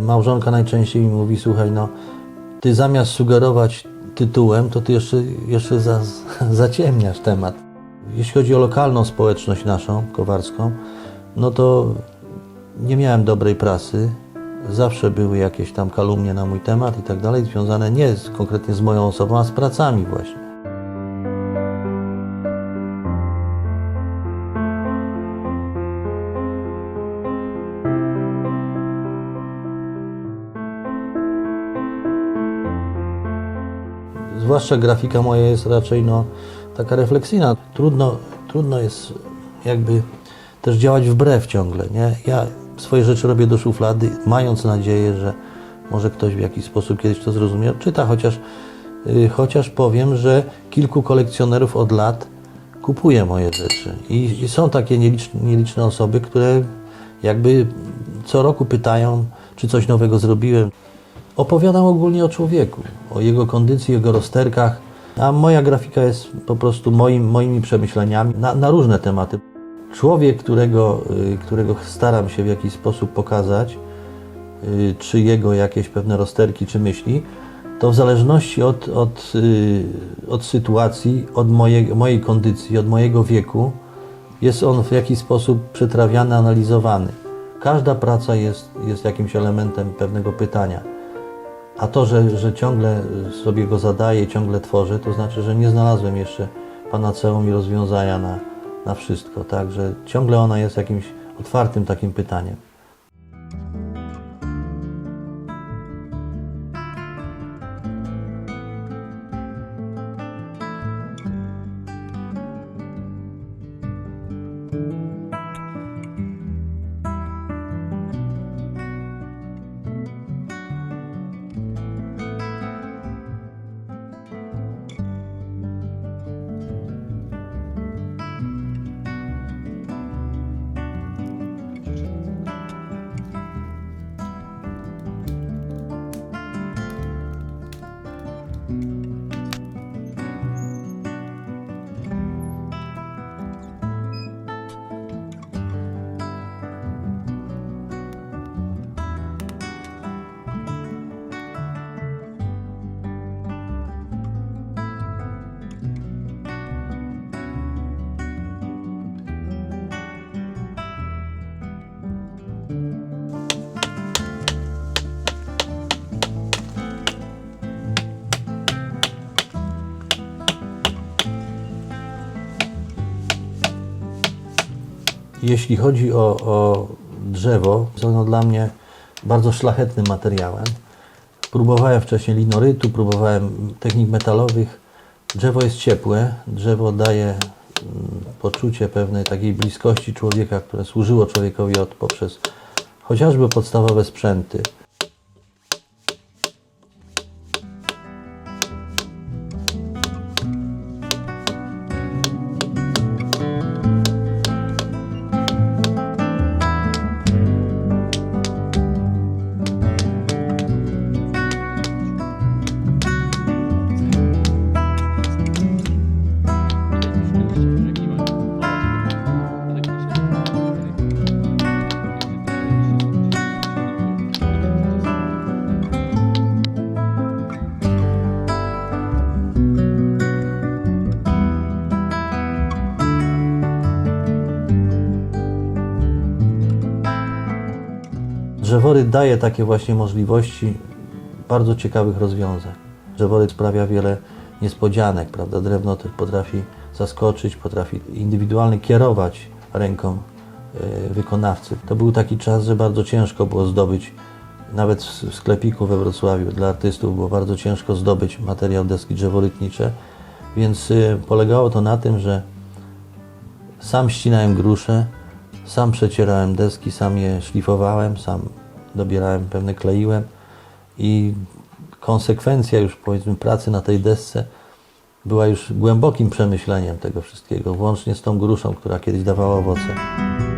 Małżonka najczęściej mi mówi, słuchaj, no ty zamiast sugerować tytułem, to ty jeszcze, jeszcze za, zaciemniasz temat. Jeśli chodzi o lokalną społeczność naszą, kowarską, no to nie miałem dobrej prasy. Zawsze były jakieś tam kalumnie na mój temat i tak dalej, związane nie z, konkretnie z moją osobą, a z pracami właśnie. Zwłaszcza grafika moja jest raczej no, taka refleksyjna. Trudno, trudno jest jakby też działać wbrew ciągle. Nie? Ja swoje rzeczy robię do szuflady, mając nadzieję, że może ktoś w jakiś sposób kiedyś to zrozumie, czyta, chociaż, yy, chociaż powiem, że kilku kolekcjonerów od lat kupuje moje rzeczy. I, i są takie nieliczne, nieliczne osoby, które jakby co roku pytają, czy coś nowego zrobiłem. Opowiadam ogólnie o człowieku, o jego kondycji, jego rozterkach, a moja grafika jest po prostu moim, moimi przemyśleniami na, na różne tematy. Człowiek, którego, y, którego staram się w jakiś sposób pokazać, y, czy jego jakieś pewne rozterki, czy myśli, to w zależności od, od, y, od sytuacji, od mojej, mojej kondycji, od mojego wieku, jest on w jakiś sposób przetrawiany, analizowany. Każda praca jest, jest jakimś elementem pewnego pytania. A to, że, że ciągle sobie go zadaję, ciągle tworzę, to znaczy, że nie znalazłem jeszcze panaceum i rozwiązania na, na wszystko. Tak, że ciągle ona jest jakimś otwartym takim pytaniem. Jeśli chodzi o, o drzewo, jest ono dla mnie bardzo szlachetnym materiałem. Próbowałem wcześniej linorytu, próbowałem technik metalowych. Drzewo jest ciepłe, drzewo daje mm, poczucie pewnej takiej bliskości człowieka, które służyło człowiekowi od, poprzez chociażby podstawowe sprzęty. Drzeworyt daje takie właśnie możliwości bardzo ciekawych rozwiązań. Drzeworyt sprawia wiele niespodzianek, prawda? Drewno też potrafi zaskoczyć, potrafi indywidualnie kierować ręką e, wykonawcy. To był taki czas, że bardzo ciężko było zdobyć, nawet w w sklepiku we Wrocławiu dla artystów było bardzo ciężko zdobyć materiał deski drzeworytnicze, więc e, polegało to na tym, że sam ścinałem grusze, sam przecierałem deski, sam je szlifowałem, sam dobierałem pewne kleiłem i konsekwencja już powiedzmy pracy na tej desce była już głębokim przemyśleniem tego wszystkiego, włącznie z tą gruszą, która kiedyś dawała owoce.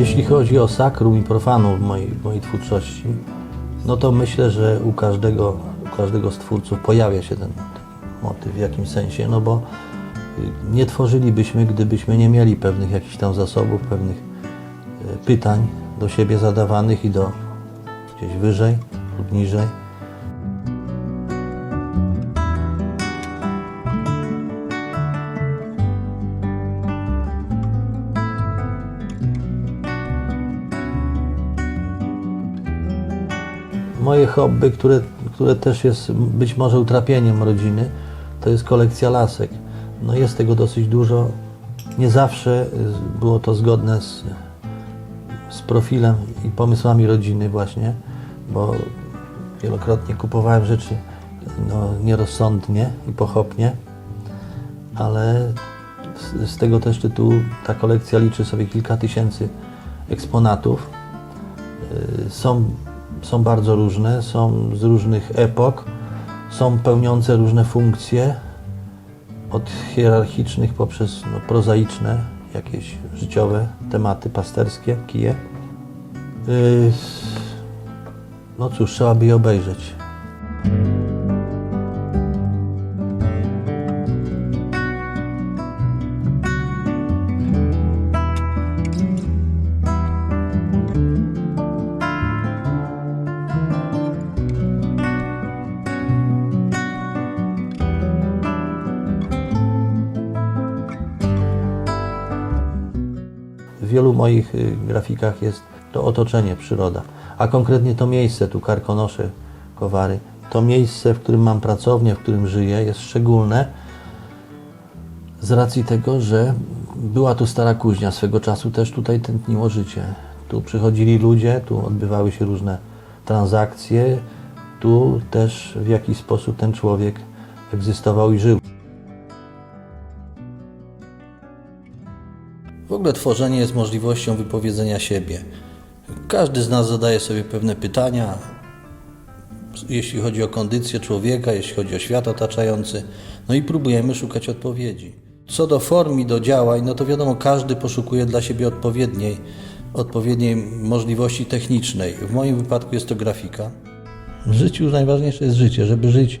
Jeśli chodzi o sakrum i profanum w mojej, mojej twórczości, no to myślę, że u każdego, u każdego z twórców pojawia się ten, ten motyw w jakimś sensie, no bo y, nie tworzylibyśmy, gdybyśmy nie mieli pewnych jakichś tam zasobów, pewnych y, pytań do siebie zadawanych i do gdzieś wyżej lub niżej. Moje hobby, które, które też jest być może utrapieniem rodziny, to jest kolekcja lasek. No jest tego dosyć dużo. Nie zawsze y, było to zgodne z, z profilem i pomysłami rodziny właśnie, bo wielokrotnie kupowałem rzeczy no, nierozsądnie i pochopnie, ale z, z tego też tytułu ta kolekcja liczy sobie kilka tysięcy eksponatów. Y, Są, są bardzo różne, są z różnych epok, są pełniące różne funkcje, od hierarchicznych poprzez no, prozaiczne, jakieś życiowe tematy pasterskie, kije. Yy, no cóż, trzeba by je obejrzeć. Wielu moich y, grafikach jest to otoczenie, przyroda, a konkretnie to miejsce, tu Karkonosze, Kowary, to miejsce, w którym mam pracownię, w którym żyję, jest szczególne z racji tego, że była tu stara kuźnia, swego czasu też tutaj tętniło życie. Tu przychodzili ludzie, tu odbywały się różne transakcje, tu też w jakiś sposób ten człowiek egzystował i żył. W ogóle tworzenie jest możliwością wypowiedzenia siebie. Każdy z nas zadaje sobie pewne pytania, jeśli chodzi o kondycję człowieka, jeśli chodzi o świat otaczający, no i próbujemy szukać odpowiedzi. Co do form i do działań, no to wiadomo, każdy poszukuje dla siebie odpowiedniej, odpowiedniej możliwości technicznej. W moim wypadku jest to grafika. W życiu najważniejsze jest życie, żeby żyć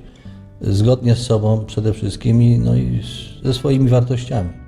zgodnie z sobą przede wszystkim i, no i ze swoimi wartościami.